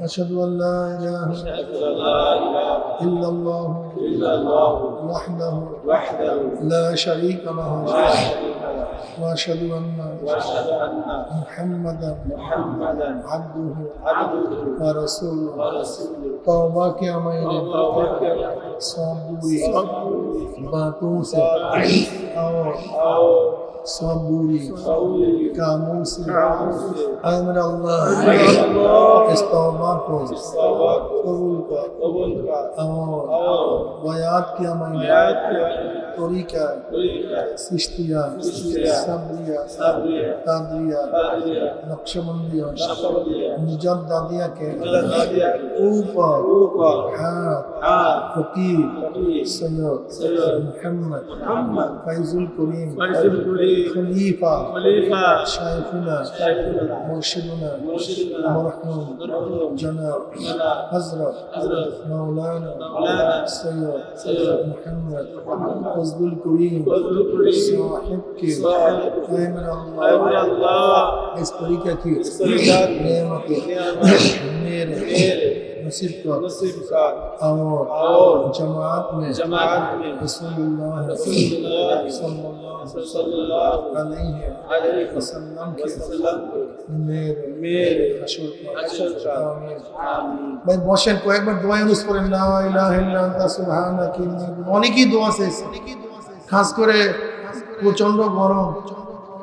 أشهد أن لا إله إلا الله وحده لا شريك له وأشهد أن محمدا عبده ورسوله. توبہ صبوری باتوں سے اور صبوري كاموسي امن الله استغفار کو قبول کا اور بیات کیا میں طریقہ سشتیا صبریہ تادریہ نقش بندیہ نجات دادیا کے اوپر ہاں فقیر سید خليفة. خليفة. شايفنا. مرشدنا. مرحوم جناب. حزرة مولانا. سيد. محمد. فضل الكريم صاحب. أيمن الله. اللہ اس طریقہ كي نعمت میرے नसीब कर नसीब कर और और जमात में जमात में रसूलुल्लाह रसूलुल्लाह सल्लल्लाहु अलैहि वसल्लम के मेरे मेरे अशर कर आमीन भाई বসেন কয়েকবার দোয়া ইউজ করেন লা ইলাহা ইল্লা আনতা সুবহানাকা ইন্নী অনেকই দোয়া আছে খাস করে প্রচণ্ড গরম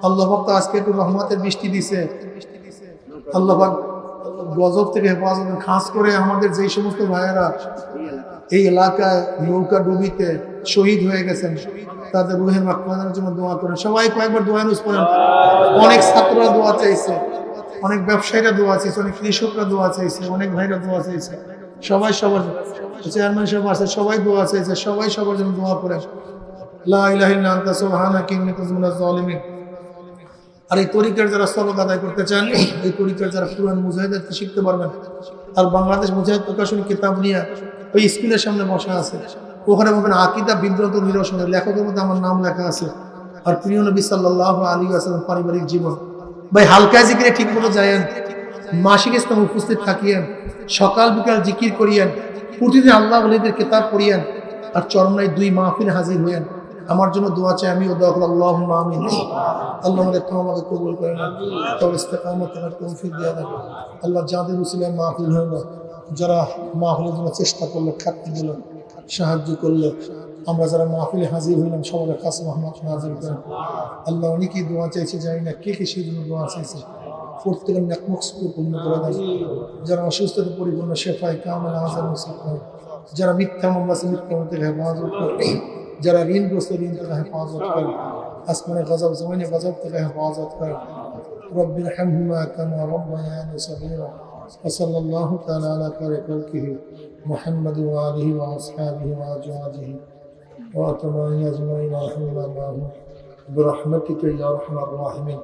আল্লাহ পাক তো আজকে একটু রহমতের বৃষ্টি দিছে আল্লাহ পাক গজব থেকে হেফাজত খাস করে আমাদের যেই সমস্ত ভাইয়েরা এই এলাকায় নৌকা ডুবিতে শহীদ হয়ে গেছেন, তাদের রুহের মাকমানের জন্য দোয়া করেন। সবাই কয়েকবার দোয়া ইউজ করেন অনেক ছাত্ররা দোয়া চাইছে, অনেক ব্যবসায়ীরা দোয়া চাইছে, অনেক কৃষকরা দোয়া চাইছে, অনেক ভাইরা দোয়া চাইছে। সবাই সবার চেয়ারম্যান সাহেব আছে, সবাই দোয়া চাইছে, সবাই সবার জন্য দোয়া করেন। লা ইলাহা ইল্লা আনতা সুবহানাকা ইন্নী কুনতু আর এই তরিকার যারা সবক আদায় করতে চান এই তরিকার যারা পুরান মুজাহিদের শিখতে পারবেন। আর বাংলাদেশ মুজাহিদ প্রকাশনী কিতাব নিয়ে ওই স্কুলের সামনে বসা আছে। ওখানে বলবেন, আকিদা বিব্রত নিরসনের লেখকের মধ্যে আমার নাম লেখা আছে। আর প্রিয় নবী সাল্লাহ আলী আসালাম পারিবারিক জীবন। ভাই, হালকা জিকিরে ঠিক মতো যায়েন, মাসিক ইসলাম উপস্থিত থাকিয়েন, সকাল বিকাল জিকির করিয়েন, প্রতিদিন আল্লাহ আলীদের কেতাব পড়িয়েন, আর চরমনায় দুই মাহফিল হাজির হইয়েন। আমার জন্য দোয়া চাই, আমিও দোয়া করি আল্লাহ আমিন। আল্লাহ আমাদের তো আমাকে কবুল করে না তবে ইস্তেকামত করার তৌফিক দেওয়া দেয় আল্লাহ যাদের উসিলায় মাহফিল হলো, যারা মাহফিলের জন্য চেষ্টা করল খাটতে দিল, সাহায্য করল, আমরা যারা মাহফিলে হাজির হইলাম সবার কাছে রহমত নাজির করেন। আল্লাহ অনেকেই দোয়া চাইছে, জানি না কে কে সেই জন্য দোয়া চাইছে। প্রত্যেকের নাকমকসকে পূর্ণ করে দেয় যারা অসুস্থতা পরিপূর্ণ, শেফায় কামল করে যারা মিথ্যা মামলা মিথ্যা থেকে হেফাজত করে যারা ঋণগ্রস্ত ঋণ থেকে হেফাজত করে আসমানে গজব জমিনে গজব থেকে হেফাজত করে رب ارحمهما كما ربياني صغيرا وصلى الله تعالى على خير خلقه محمد وآله وأصحابه وأزواجه وأتباعه أجمعين رحمنا الله برحمتك يا أرحم الراحمين